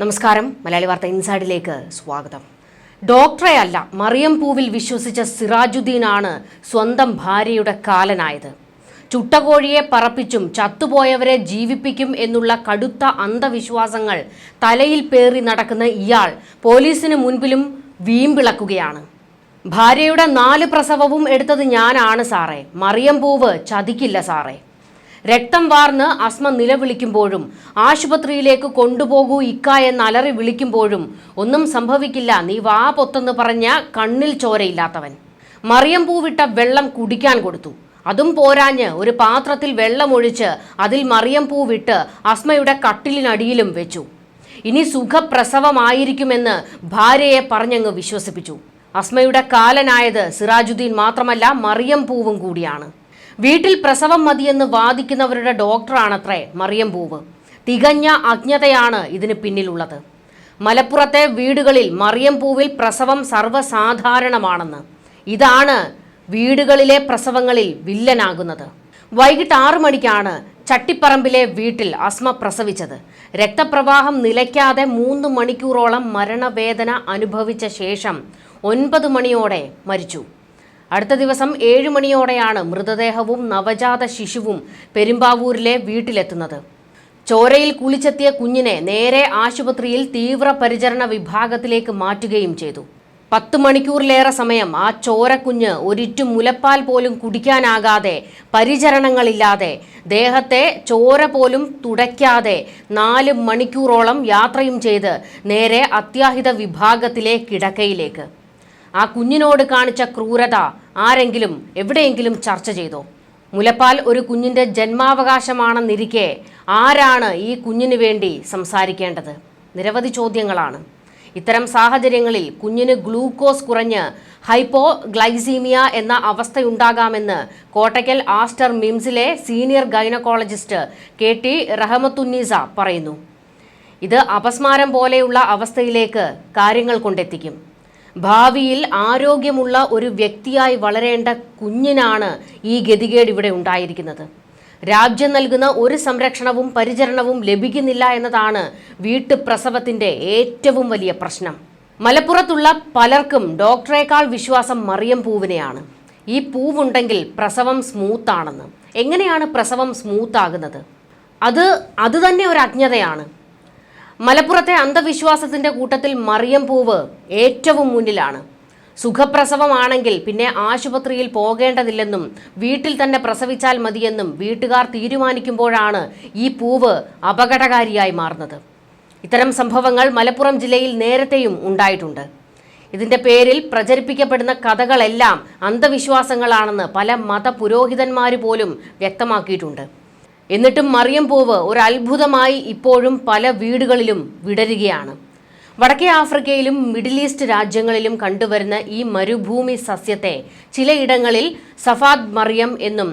നമസ്കാരം. മലയാളി വാർത്ത ഇൻസൈഡിലേക്ക് സ്വാഗതം. ഡോക്ടറെ അല്ല മറിയം പൂവിൽ വിശ്വസിച്ച സിറാജുദ്ദീൻ ആണ് സ്വന്തം ഭാര്യയുടെ കാലനായത്. ചുട്ടകോഴിയെ പറപ്പിച്ചും ചത്തുപോയവരെ ജീവിപ്പിക്കും എന്നുള്ള കടുത്ത അന്ധവിശ്വാസങ്ങൾ തലയിൽ പേറി നടക്കുന്ന ഇയാൾ പോലീസിന് മുൻപിലും വീമ്പിളക്കുകയാണ്. ഭാര്യയുടെ നാല് പ്രസവവും എടുത്തത് ഞാനാണ് സാറേ. മറിയം പൂവ് ചതിക്കില്ല സാറേ. രക്തം വാർന്ന് അസ്മ നിലവിളിക്കുമ്പോഴും ആശുപത്രിയിലേക്ക് കൊണ്ടുപോകൂ ഇക്ക എന്ന് അലറി വിളിക്കുമ്പോഴും ഒന്നും സംഭവിക്കില്ല. നീ വാ പൊത്തെന്ന് പറഞ്ഞ കണ്ണിൽ ചോരയില്ലാത്തവൻ. മറിയം പൂവിട്ട വെള്ളം കുടിക്കാൻ കൊടുത്തു. അതും പോരാഞ്ഞ് ഒരു പാത്രത്തിൽ വെള്ളമൊഴിച്ച് അതിൽ മറിയം പൂവിട്ട് അസ്മയുടെ കട്ടിലിനടിയിലും വെച്ചു. ഇനി സുഖപ്രസവമായിരിക്കുമെന്ന് ഭാര്യയെ പറഞ്ഞങ്ങ് വിശ്വസിപ്പിച്ചു. അസ്മയുടെ കാലനായത് സിറാജുദ്ദീൻ മാത്രമല്ല മറിയം പൂവും കൂടിയാണ്. വീട്ടിൽ പ്രസവം മതിയെന്ന് വാദിക്കുന്നവരുടെ ഡോക്ടറാണത്രേ മറിയം പൂവ്. തികഞ്ഞ അജ്ഞതയാണ് ഇതിന് പിന്നിലുള്ളത്. മലപ്പുറത്തെ വീടുകളിൽ മറിയം പൂവിൽ പ്രസവം സർവസാധാരണമാണെന്ന്. ഇതാണ് വീടുകളിലെ പ്രസവങ്ങളിൽ വില്ലനാകുന്നത്. വൈകിട്ട് ആറു മണിക്കാണ് ചട്ടിപ്പറമ്പിലെ വീട്ടിൽ അസ്മ പ്രസവിച്ചത്. രക്തപ്രവാഹം നിലയ്ക്കാതെ മൂന്ന് മണിക്കൂറോളം മരണവേദന അനുഭവിച്ച ശേഷം ഒൻപത് മണിയോടെ മരിച്ചു. അടുത്ത ദിവസം ഏഴ് മണിയോടെയാണ് മൃതദേഹവും നവജാത ശിശുവും പെരുമ്പാവൂരിലെ വീട്ടിലെത്തുന്നത്. ചോരയിൽ കുളിച്ചെത്തിയ കുഞ്ഞിനെ നേരെ ആശുപത്രിയിൽ തീവ്രപരിചരണ വിഭാഗത്തിലേക്ക് മാറ്റുകയും ചെയ്തു. പത്ത് മണിക്കൂറിലേറെ സമയം ആ ചോരക്കുഞ്ഞ് ഒരിറ്റു മുലപ്പാൽ പോലും കുടിക്കാനാകാതെ പരിചരണങ്ങളില്ലാതെ ദേഹത്തെ ചോര പോലും തുടയ്ക്കാതെ നാല് മണിക്കൂറോളം യാത്രയും ചെയ്ത് നേരെ അത്യാഹിത വിഭാഗത്തിലെ കിടക്കയിലേക്ക്. ആ കുഞ്ഞിനോട് കാണിച്ച ക്രൂരത ആരെങ്കിലും എവിടെയെങ്കിലും ചർച്ച ചെയ്തോ? മുലപ്പാൽ ഒരു കുഞ്ഞിന്റെ ജന്മാവകാശമാണെന്നിരിക്കെ ആരാണ് ഈ കുഞ്ഞിന് വേണ്ടി സംസാരിക്കേണ്ടത്? നിരവധി ചോദ്യങ്ങളാണ്. ഇത്തരം സാഹചര്യങ്ങളിൽ കുഞ്ഞിന് ഗ്ലൂക്കോസ് കുറഞ്ഞ് ഹൈപ്പോ ഗ്ലൈസീമിയ എന്ന അവസ്ഥയുണ്ടാകാമെന്ന് Kottakkal Aster മിംസിലെ senior gynaecologist K T Rahmathunnisa പറയുന്നു. ഇത് അപസ്മാരം പോലെയുള്ള അവസ്ഥയിലേക്ക് കാര്യങ്ങൾ കൊണ്ടെത്തിക്കും. ഭാവിയിൽ ആരോഗ്യമുള്ള ഒരു വ്യക്തിയായി വളരേണ്ട കുഞ്ഞിനാണ് ഈ ഗതികേട് ഇവിടെ ഉണ്ടായിരിക്കുന്നത്. രാജ്യം നൽകുന്ന ഒരു സംരക്ഷണവും പരിചരണവും ലഭിക്കുന്നില്ല എന്നതാണ് വീട്ടുപ്രസവത്തിന്റെ ഏറ്റവും വലിയ പ്രശ്നം. മലപ്പുറത്തുള്ള പലർക്കും ഡോക്ടറേക്കാൾ വിശ്വാസം മറിയം പൂവിനെയാണ്. ഈ പൂവുണ്ടെങ്കിൽ പ്രസവം സ്മൂത്താണെന്ന്. എങ്ങനെയാണ് പ്രസവം സ്മൂത്താകുന്നത്? അത് അതുതന്നെ ഒരു അജ്ഞതയാണ്. മലപ്പുറത്തെ അന്ധവിശ്വാസത്തിന്റെ കൂട്ടത്തിൽ മറിയം പൂവ് ഏറ്റവും മുന്നിലാണ്. സുഖപ്രസവമാണെങ്കിൽ പിന്നെ ആശുപത്രിയിൽ പോകേണ്ടതില്ലെന്നും വീട്ടിൽ തന്നെ പ്രസവിച്ചാൽ മതിയെന്നും വീട്ടുകാർ തീരുമാനിക്കുമ്പോഴാണ് ഈ പൂവ് അപകടകാരിയായി മാറുന്നത്. ഇത്തരം സംഭവങ്ങൾ മലപ്പുറം ജില്ലയിൽ നേരത്തെയും ഉണ്ടായിട്ടുണ്ട്. ഇതിന്റെ പേരിൽ പ്രചരിപ്പിക്കപ്പെടുന്ന കഥകളെല്ലാം അന്ധവിശ്വാസങ്ങളാണെന്ന് പല മത പുരോഹിതന്മാർ പോലും വ്യക്തമാക്കിയിട്ടുണ്ട്. എന്നിട്ടും മറിയം പൂവ് ഒരു അത്ഭുതമായി ഇപ്പോഴും പല വീടുകളിലും വിടരുകയാണ്. വടക്കേ ആഫ്രിക്കയിലും മിഡിൽ ഈസ്റ്റ് രാജ്യങ്ങളിലും കണ്ടുവരുന്ന ഈ മരുഭൂമി സസ്യത്തെ ചിലയിടങ്ങളിൽ സഫാദ് മറിയം എന്നും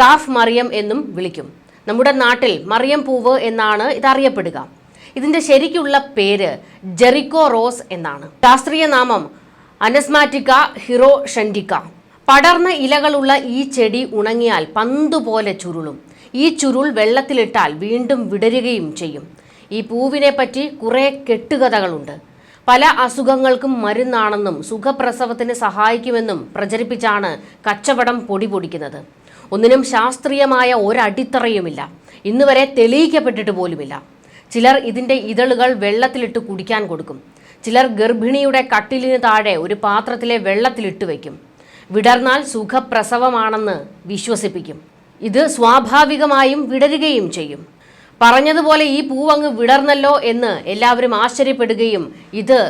കാഫ് മറിയം എന്നും വിളിക്കും. നമ്മുടെ നാട്ടിൽ മറിയം പൂവ് എന്നാണ് ഇതറിയപ്പെടുക. ഇതിന്റെ ശരിക്കുള്ള പേര് ജെറിക്കോ റോസ് എന്നാണ്. ശാസ്ത്രീയ നാമം അനസ്മാറ്റിക്ക ഹിറോ ഷൻഡിക്ക പടർന്ന ഇലകളുള്ള ഈ ചെടി ഉണങ്ങിയാൽ പന്തുപോലെ ചുരുളും. ഈ ചുരുൾ വെള്ളത്തിലിട്ടാൽ വീണ്ടും വിടരുകയും ചെയ്യും. ഈ പൂവിനെ പറ്റി കുറേ കെട്ടുകഥകളുണ്ട്. പല അസുഖങ്ങൾക്കും മരുന്നാണെന്നും സുഖപ്രസവത്തിന് സഹായിക്കുമെന്നും പ്രചരിപ്പിച്ചാണ് കച്ചവടം പൊടി പൊടിക്കുന്നത്. ഒന്നിനും ശാസ്ത്രീയമായ ഒരടിത്തറയുമില്ല. ഇന്നുവരെ തെളിയിക്കപ്പെട്ടിട്ട് പോലുമില്ല. ചിലർ ഇതിന്റെ ഇതളുകൾ വെള്ളത്തിലിട്ട് കുടിക്കാൻ കൊടുക്കും. ചിലർ ഗർഭിണിയുടെ കട്ടിലിന് താഴെ ഒരു പാത്രത്തിലെ വെള്ളത്തിലിട്ട് വയ്ക്കും. വിടർന്നാൽ സുഖപ്രസവമാണെന്ന് വിശ്വസിപ്പിക്കും. ഇത് സ്വാഭാവികമായും വിടരുകയും ചെയ്യും. പറഞ്ഞതുപോലെ ഈ പൂവങ്ങ് വിടർന്നല്ലോ എന്ന് എല്ലാവരും ആശ്ചര്യപ്പെടുകയും ഇത്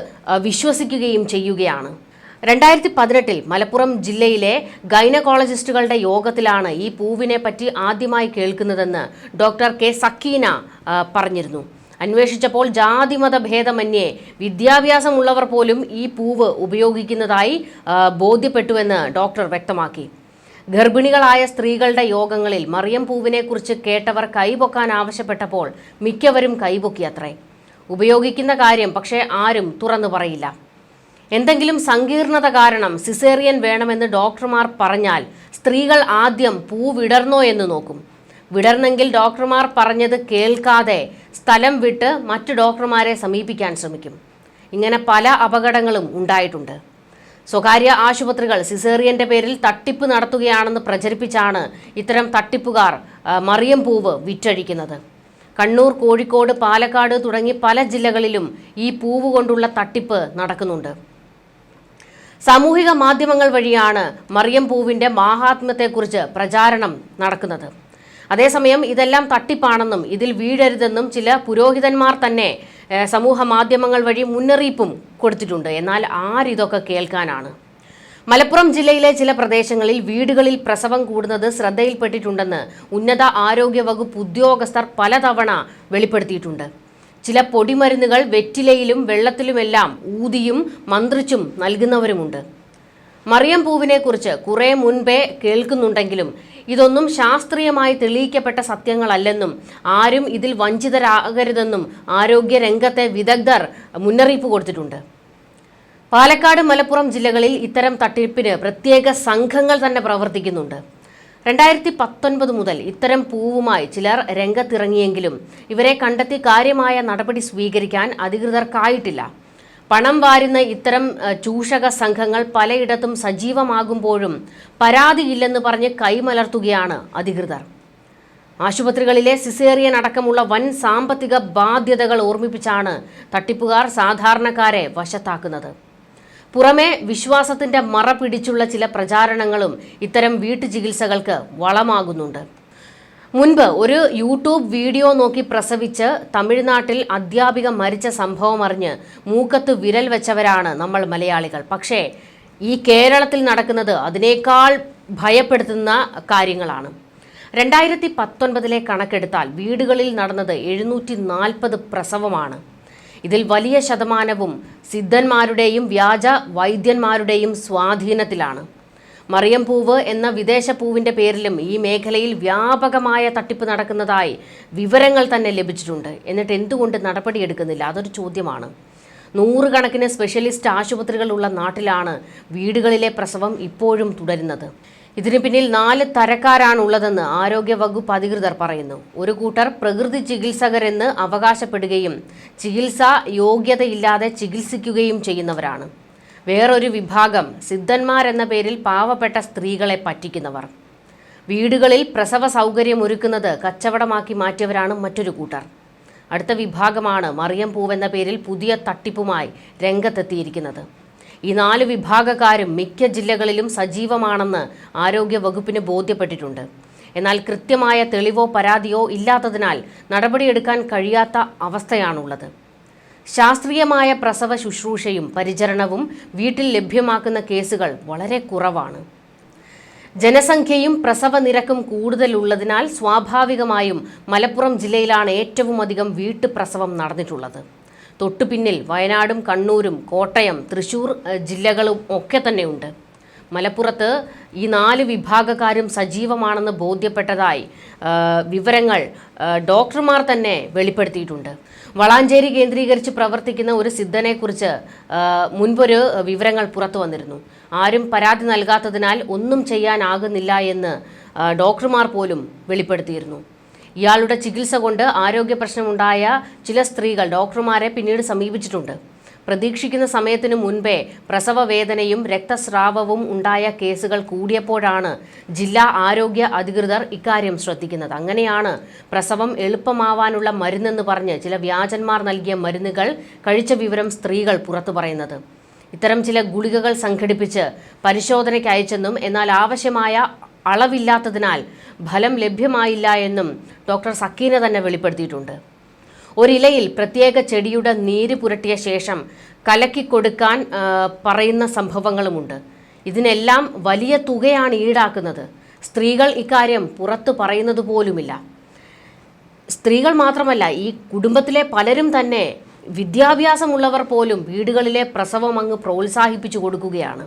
വിശ്വസിക്കുകയും ചെയ്യുകയാണ്. രണ്ടായിരത്തി പതിനെട്ടിൽ മലപ്പുറം ജില്ലയിലെ ഗൈനക്കോളജിസ്റ്റുകളുടെ യോഗത്തിലാണ് ഈ പൂവിനെ പറ്റി ആദ്യമായി കേൾക്കുന്നതെന്ന് ഡോക്ടർ കെ സക്കീന പറഞ്ഞിരുന്നു. അന്വേഷിച്ചപ്പോൾ ജാതിമത ഭേദമന്യേ വിദ്യാഭ്യാസമുള്ളവർ പോലും ഈ പൂവ് ഉപയോഗിക്കുന്നതായി ബോധ്യപ്പെട്ടുവെന്ന് ഡോക്ടർ വ്യക്തമാക്കി. ഗർഭിണികളായ സ്ത്രീകളുടെ യോഗങ്ങളിൽ മറിയം പൂവിനെക്കുറിച്ച് കേട്ടവർ കൈപൊക്കാൻ ആവശ്യപ്പെട്ടപ്പോൾ മിക്കവരും കൈപൊക്കിയത്രേ. ഉപയോഗിക്കുന്ന കാര്യം പക്ഷേ ആരും തുറന്നു പറയില്ല. എന്തെങ്കിലും സങ്കീർണത കാരണം സിസേറിയൻ വേണമെന്ന് ഡോക്ടർമാർ പറഞ്ഞാൽ സ്ത്രീകൾ ആദ്യം പൂ വിടർന്നോ എന്ന് നോക്കും. വിടർന്നെങ്കിൽ ഡോക്ടർമാർ പറഞ്ഞത് കേൾക്കാതെ സ്ഥലം വിട്ട് മറ്റു ഡോക്ടർമാരെ സമീപിക്കാൻ ശ്രമിക്കും. ഇങ്ങനെ പല അപകടങ്ങളും ഉണ്ടായിട്ടുണ്ട്. സ്വകാര്യ ആശുപത്രികൾ സിസേറിയന്റെ പേരിൽ തട്ടിപ്പ് നടത്തുകയാണെന്ന് പ്രചരിപ്പിച്ചാണ് ഇത്തരം തട്ടിപ്പുകാർ മറിയം പൂവ് വിറ്റഴിക്കുന്നത്. കണ്ണൂർ കോഴിക്കോട് പാലക്കാട് തുടങ്ങി പല ജില്ലകളിലും ഈ പൂവ് കൊണ്ടുള്ള തട്ടിപ്പ് നടക്കുന്നുണ്ട്. സാമൂഹിക മാധ്യമങ്ങൾ വഴിയാണ് മറിയം പൂവിന്റെ മാഹാത്മ്യത്തെക്കുറിച്ച് പ്രചാരണം നടക്കുന്നത്. അതേസമയം ഇതെല്ലാം തട്ടിപ്പാണെന്നും ഇതിൽ വീഴരുതെന്നും ചില പുരോഹിതന്മാർ തന്നെ സമൂഹ മാധ്യമങ്ങൾ വഴി മുന്നറിയിപ്പും കൊടുത്തിട്ടുണ്ട്. എന്നാൽ ആരിതൊക്കെ കേൾക്കാനാണ്? മലപ്പുറം ജില്ലയിലെ ചില പ്രദേശങ്ങളിൽ വീടുകളിൽ പ്രസവം കൂടുന്നത് ശ്രദ്ധയിൽപ്പെട്ടിട്ടുണ്ടെന്ന് ഉന്നത ആരോഗ്യ വകുപ്പ് ഉദ്യോഗസ്ഥർ പലതവണ വെളിപ്പെടുത്തിയിട്ടുണ്ട്. ചില പൊടിമരുന്നുകൾ വെറ്റിലയിലും വെള്ളത്തിലുമെല്ലാം ഊതിയും മന്ത്രിച്ചും നൽകുന്നവരുമുണ്ട്. മറിയം പൂവിനെക്കുറിച്ച് കുറേ മുൻപേ കേൾക്കുന്നുണ്ടെങ്കിലും ഇതൊന്നും ശാസ്ത്രീയമായി തെളിയിക്കപ്പെട്ട സത്യങ്ങളല്ലെന്നും ആരും ഇതിൽ വഞ്ചിതരാകരുതെന്നും ആരോഗ്യ രംഗത്തെ വിദഗ്ധർ മുന്നറിയിപ്പ് കൊടുത്തിട്ടുണ്ട്. പാലക്കാട് മലപ്പുറം ജില്ലകളിൽ ഇത്തരം തട്ടിപ്പിന് പ്രത്യേക സംഘങ്ങൾ തന്നെ പ്രവർത്തിക്കുന്നുണ്ട്. രണ്ടായിരത്തി പത്തൊൻപത് മുതൽ ഇത്തരം പൂവുമായി ചിലർ രംഗത്തിറങ്ങിയെങ്കിലും ഇവരെ കണ്ടെത്തി കാര്യമായ നടപടി സ്വീകരിക്കാൻ അധികൃതർക്കായിട്ടില്ല. പണം വാരുന്ന ഇത്തരം ചൂഷക സംഘങ്ങൾ പലയിടത്തും സജീവമാകുമ്പോഴും പരാതിയില്ലെന്ന് പറഞ്ഞ് കൈമലർത്തുകയാണ് അധികൃതർ. ആശുപത്രികളിലെ സിസേറിയൻ അടക്കമുള്ള വൻ സാമ്പത്തിക ബാധ്യതകൾ ഓർമ്മിപ്പിച്ചാണ് തട്ടിപ്പുകാർ സാധാരണക്കാരെ വശത്താക്കുന്നത്. പുറമെ വിശ്വാസത്തിന്റെ മറ പിടിച്ചുള്ള ചില പ്രചാരണങ്ങളും ഇത്തരം വീട്ടുചികിത്സകൾക്ക് വളമാകുന്നുണ്ട്. മുൻപ് ഒരു യൂട്യൂബ് വീഡിയോ നോക്കി പ്രസവിച്ച് തമിഴ്നാട്ടിൽ അധ്യാപിക മരിച്ച സംഭവം അറിഞ്ഞ് മൂക്കത്ത് വിരൽ വെച്ചവരാണ് നമ്മൾ മലയാളികൾ. പക്ഷേ ഈ കേരളത്തിൽ നടക്കുന്നത് അതിനേക്കാൾ ഭയപ്പെടുത്തുന്ന കാര്യങ്ങളാണ്. രണ്ടായിരത്തി പത്തൊൻപതിലെ കണക്കെടുത്താൽ വീടുകളിൽ നടന്നത് എഴുന്നൂറ്റി നാൽപ്പത് പ്രസവമാണ്. ഇതിൽ വലിയ ശതമാനവും സിദ്ധന്മാരുടെയും വ്യാജ വൈദ്യന്മാരുടെയും സ്വാധീനത്തിലാണ്. മറിയം പൂവ് എന്ന വിദേശ പൂവിന്റെ പേരിലും ഈ മേഖലയിൽ വ്യാപകമായ തട്ടിപ്പ് നടക്കുന്നതായി വിവരങ്ങൾ തന്നെ ലഭിച്ചിട്ടുണ്ട്. എന്നിട്ട് എന്തുകൊണ്ട് നടപടിയെടുക്കുന്നില്ല അതൊരു ചോദ്യമാണ്. നൂറുകണക്കിന് സ്പെഷ്യലിസ്റ്റ് ആശുപത്രികളുള്ള നാട്ടിലാണ് വീടുകളിലെ പ്രസവം ഇപ്പോഴും തുടരുന്നത്. ഇതിനു പിന്നിൽ നാല് തരക്കാരാണുള്ളതെന്ന് ആരോഗ്യ വകുപ്പ് അധികൃതർ പറയുന്നു. ഒരു കൂട്ടർ പ്രകൃതി ചികിത്സകരെന്ന് അവകാശപ്പെടുകയും ചികിത്സ യോഗ്യതയില്ലാതെ ചികിത്സിക്കുകയും ചെയ്യുന്നവരാണ്. വേറൊരു വിഭാഗം സിദ്ധന്മാരെന്ന പേരിൽ പാവപ്പെട്ട സ്ത്രീകളെ പറ്റിക്കുന്നവർ. വീടുകളിൽ പ്രസവ സൗകര്യം ഒരുക്കുന്നത് കച്ചവടമാക്കി മാറ്റിയവരാണ് മറ്റൊരു കൂട്ടർ. അടുത്ത വിഭാഗമാണ് മറിയം പൂവെന്ന പേരിൽ പുതിയ തട്ടിപ്പുമായി രംഗത്തെത്തിയിരിക്കുന്നത്. ഈ നാല് വിഭാഗക്കാരും മിക്ക ജില്ലകളിലും സജീവമാണെന്ന് ആരോഗ്യ വകുപ്പിന് ബോധ്യപ്പെട്ടിട്ടുണ്ട്. എന്നാൽ കൃത്യമായ തെളിവോ പരാതിയോ ഇല്ലാത്തതിനാൽ നടപടിയെടുക്കാൻ കഴിയാത്ത അവസ്ഥയാണുള്ളത്. ശാസ്ത്രീയമായ പ്രസവ ശുശ്രൂഷയും പരിചരണവും വീട്ടിൽ ലഭ്യമാക്കുന്ന കേസുകൾ വളരെ കുറവാണ്. ജനസംഖ്യയും പ്രസവ നിരക്കും കൂടുതലുള്ളതിനാൽ സ്വാഭാവികമായും മലപ്പുറം ജില്ലയിലാണ് ഏറ്റവും അധികം വീട്ടുപ്രസവം നടന്നിട്ടുള്ളത്. തൊട്ടുപിന്നിൽ വയനാടും കണ്ണൂരും കോട്ടയം തൃശൂർ ജില്ലകളും ഒക്കെ തന്നെയുണ്ട്. മലപ്പുറത്ത് ഈ നാല് വിഭാഗക്കാരും സജീവമാണെന്ന് ബോധ്യപ്പെട്ടതായി വിവരങ്ങൾ ഡോക്ടർമാർ തന്നെ വെളിപ്പെടുത്തിയിട്ടുണ്ട്. വളാഞ്ചേരി കേന്ദ്രീകരിച്ച് പ്രവർത്തിക്കുന്ന ഒരു സിദ്ധനെക്കുറിച്ച് മുൻപൊരു വിവരങ്ങൾ പുറത്തു വന്നിരുന്നു. ആരും പരാതി നൽകാത്തതിനാൽ ഒന്നും ചെയ്യാനാകുന്നില്ല എന്ന് ഡോക്ടർമാർ പോലും വെളിപ്പെടുത്തിയിരുന്നു. ഇയാളുടെ ചികിത്സ കൊണ്ട് ആരോഗ്യ പ്രശ്നമുണ്ടായ ചില സ്ത്രീകൾ ഡോക്ടർമാരെ പിന്നീട് സമീപിച്ചിട്ടുണ്ട്. പ്രതീക്ഷിക്കുന്ന സമയത്തിനു മുൻപേ പ്രസവവേദനയും രക്തസ്രാവവും ഉണ്ടായ കേസുകൾ കൂടിയപ്പോഴാണ് ജില്ലാ ആരോഗ്യ അധികൃതർ ഇക്കാര്യം ശ്രദ്ധിക്കുന്നത്. അങ്ങനെയാണ് പ്രസവം എളുപ്പമാവാനുള്ള മരുന്നെന്ന് പറഞ്ഞ് ചില വ്യാജന്മാർ നൽകിയ മരുന്നുകൾ കഴിച്ച വിവരം സ്ത്രീകൾ പുറത്തു പറയുന്നത്. ഇത്തരം ചില ഗുളികകൾ സംഘടിപ്പിച്ച് പരിശോധനയ്ക്ക് അയച്ചെന്നും എന്നാൽ ആവശ്യമായ അളവില്ലാത്തതിനാൽ ഫലം ലഭ്യമായില്ല എന്നും ഡോക്ടർ സക്കീന തന്നെ വെളിപ്പെടുത്തിയിട്ടുണ്ട്. ഒരിലയിൽ പ്രത്യേക ചെടിയുടെ നീര് പുരട്ടിയ ശേഷം കലക്കി കൊടുക്കാൻ ആ, പറയുന്ന സംഭവങ്ങളുമുണ്ട്. ഇതിനെല്ലാം വലിയ തുകയാണ് ഈടാക്കുന്നത്. സ്ത്രീകൾ ഇക്കാര്യം പുറത്തു പറയുന്നത് പോലുമില്ല. സ്ത്രീകൾ മാത്രമല്ല ഈ കുടുംബത്തിലെ പലരും തന്നെ വിദ്യാഭ്യാസമുള്ളവർ പോലും വീടുകളിലെ പ്രസവം അങ്ങ് പ്രോത്സാഹിപ്പിച്ചു കൊടുക്കുകയാണ്.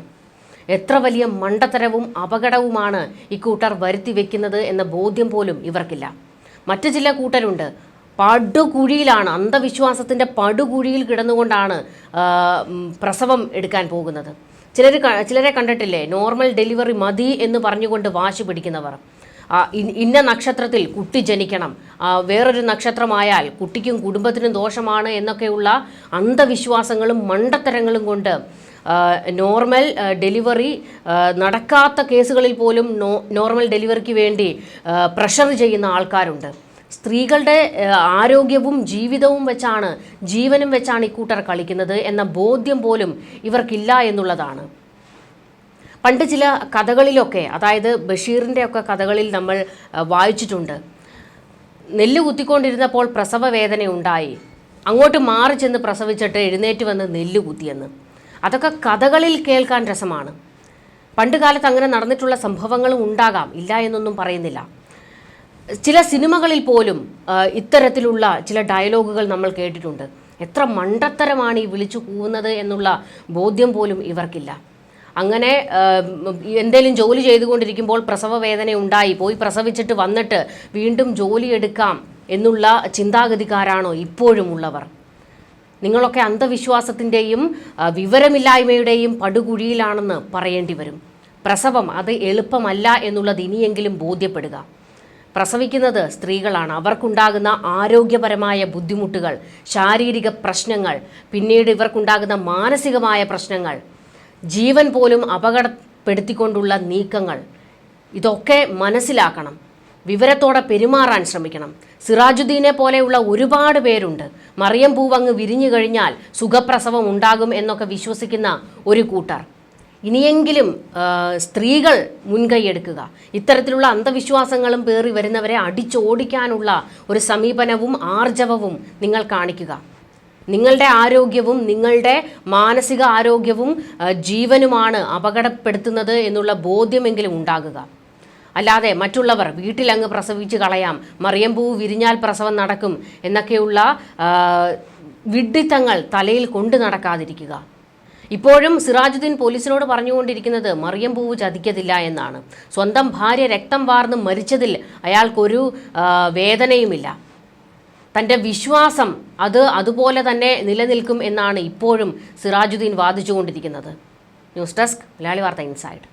എത്ര വലിയ മണ്ടത്തരവും അപകടവുമാണ് ഇക്കൂട്ടർ വരുത്തി വെക്കുന്നത് എന്ന ബോധ്യം പോലും ഇവർക്കില്ല. മറ്റു ചില കൂട്ടരുണ്ട്. പടുകുഴിയിലാണ് അന്ധവിശ്വാസത്തിന്റെ പടുകുഴിയിൽ കിടന്നുകൊണ്ടാണ് പ്രസവം എടുക്കാൻ പോകുന്നത്. ചിലർ ചിലരെ കണ്ടിട്ടില്ലേ? നോർമൽ ഡെലിവറി മതി എന്ന് പറഞ്ഞുകൊണ്ട് വാശി പിടിക്കുന്നവർ. ഇന്ന നക്ഷത്രത്തിൽ കുട്ടി ജനിക്കണം. വേറൊരു നക്ഷത്രമായാൽ കുട്ടിക്കും കുടുംബത്തിനും ദോഷമാണ് എന്നൊക്കെയുള്ള അന്ധവിശ്വാസങ്ങളും മണ്ടത്തരങ്ങളും കൊണ്ട് നോർമൽ ഡെലിവറി നടക്കാത്ത കേസുകളിൽ പോലും നോർമൽ ഡെലിവറിക്ക് വേണ്ടി പ്രഷർ ചെയ്യുന്ന ആൾക്കാരുണ്ട്. സ്ത്രീകളുടെ ആരോഗ്യവും ജീവിതവും വെച്ചാണ് ജീവനും വെച്ചാണ് ഇക്കൂട്ടർ കളിക്കുന്നത് എന്ന ബോധ്യം പോലും ഇവർക്കില്ല എന്നുള്ളതാണ്. പണ്ട് ചില കഥകളിലൊക്കെ അതായത് ബഷീറിന്റെ ഒക്കെ കഥകളിൽ നമ്മൾ വായിച്ചിട്ടുണ്ട്. നെല്ല് കുത്തിക്കൊണ്ടിരുന്നപ്പോൾ പ്രസവ വേദന ഉണ്ടായി. അങ്ങോട്ട് മാറി ചെന്ന് പ്രസവിച്ചിട്ട് എഴുന്നേറ്റ് വന്ന് നെല്ല് കുത്തിയെന്ന്. അതൊക്കെ കഥകളിൽ കേൾക്കാൻ രസമാണ്. പണ്ട് കാലത്ത് അങ്ങനെ നടന്നിട്ടുള്ള സംഭവങ്ങളും ഉണ്ടാകാം ഇല്ല എന്നൊന്നും പറയുന്നില്ല. ചില സിനിമകളിൽ പോലും ഇത്തരത്തിലുള്ള ചില ഡയലോഗുകൾ നമ്മൾ കേട്ടിട്ടുണ്ട്. എത്ര മണ്ടത്തരമാണ് ഈ വിളിച്ചു കൂവുന്നത് എന്നുള്ള ബോധ്യം പോലും ഇവർക്കില്ല. അങ്ങനെ എന്തെങ്കിലും ജോലി ചെയ്തുകൊണ്ടിരിക്കുമ്പോൾ പ്രസവ വേദന ഉണ്ടായി പോയി പ്രസവിച്ചിട്ട് വന്നിട്ട് വീണ്ടും ജോലി എടുക്കാം എന്നുള്ള ചിന്താഗതിക്കാരാണോ ഇപ്പോഴും ഉള്ളവർ നിങ്ങളൊക്കെ അന്ധവിശ്വാസത്തിന്റെയും വിവരമില്ലായ്മയുടെയും പടുകുഴിയിലാണെന്ന് പറയേണ്ടി വരും. പ്രസവം അത് എളുപ്പമല്ല എന്നുള്ളത് ഇനിയെങ്കിലും ബോധ്യപ്പെടുക. പ്രസവിക്കുന്നത് സ്ത്രീകളാണ്. അവർക്കുണ്ടാകുന്ന ആരോഗ്യപരമായ ബുദ്ധിമുട്ടുകൾ ശാരീരിക പ്രശ്നങ്ങൾ പിന്നീട് ഇവർക്കുണ്ടാകുന്ന മാനസികമായ പ്രശ്നങ്ങൾ ജീവൻ പോലും അപകടപ്പെടുത്തിക്കൊണ്ടുള്ള നീക്കങ്ങൾ ഇതൊക്കെ മനസ്സിലാക്കണം. വിവരത്തോടെ പെരുമാറാൻ ശ്രമിക്കണം. സിറാജുദ്ദീനെ പോലെയുള്ള ഒരുപാട് പേരുണ്ട്. മറിയം പൂവങ്ങ് വിരിഞ്ഞു കഴിഞ്ഞാൽ സുഖപ്രസവം ഉണ്ടാകും എന്നൊക്കെ വിശ്വസിക്കുന്ന ഒരു കൂട്ടർ. ഇനിയെങ്കിലും സ്ത്രീകൾ മുൻകൈയെടുക്കുക. ഇത്തരത്തിലുള്ള അന്ധവിശ്വാസങ്ങളും പേറി വരുന്നവരെ അടിച്ചോടിക്കാനുള്ള ഒരു സമീപനവും ആർജവവും നിങ്ങൾ കാണിക്കുക. നിങ്ങളുടെ ആരോഗ്യവും നിങ്ങളുടെ മാനസിക ആരോഗ്യവും ജീവനുമാണ് അപകടപ്പെടുത്തുന്നത് എന്നുള്ള ബോധ്യമെങ്കിലും ഉണ്ടാകുക. അല്ലാതെ മറ്റുള്ളവർ വീട്ടിലങ്ങ് പ്രസവിച്ച് കളയാം മറിയം പൂവ് വിരിഞ്ഞാൽ പ്രസവം നടക്കും എന്നൊക്കെയുള്ള വിഡ്ഢിത്തങ്ങൾ തലയിൽ കൊണ്ടു നടക്കാതിരിക്കുക. ഇപ്പോഴും സിറാജുദ്ദീൻ പോലീസിനോട് പറഞ്ഞുകൊണ്ടിരിക്കുന്നത് മറിയം പൂവ് ചതിക്കതില്ല എന്നാണ്. സ്വന്തം ഭാര്യ രക്തം വാർന്ന് മരിച്ചതിൽ അയാൾക്കൊരു വേദനയുമില്ല. തന്റെ വിശ്വാസം അത് അതുപോലെ തന്നെ നിലനിൽക്കും എന്നാണ് ഇപ്പോഴും Sirajuddin വാദിച്ചുകൊണ്ടിരിക്കുന്നത്. News desk Malayali Vartha inside.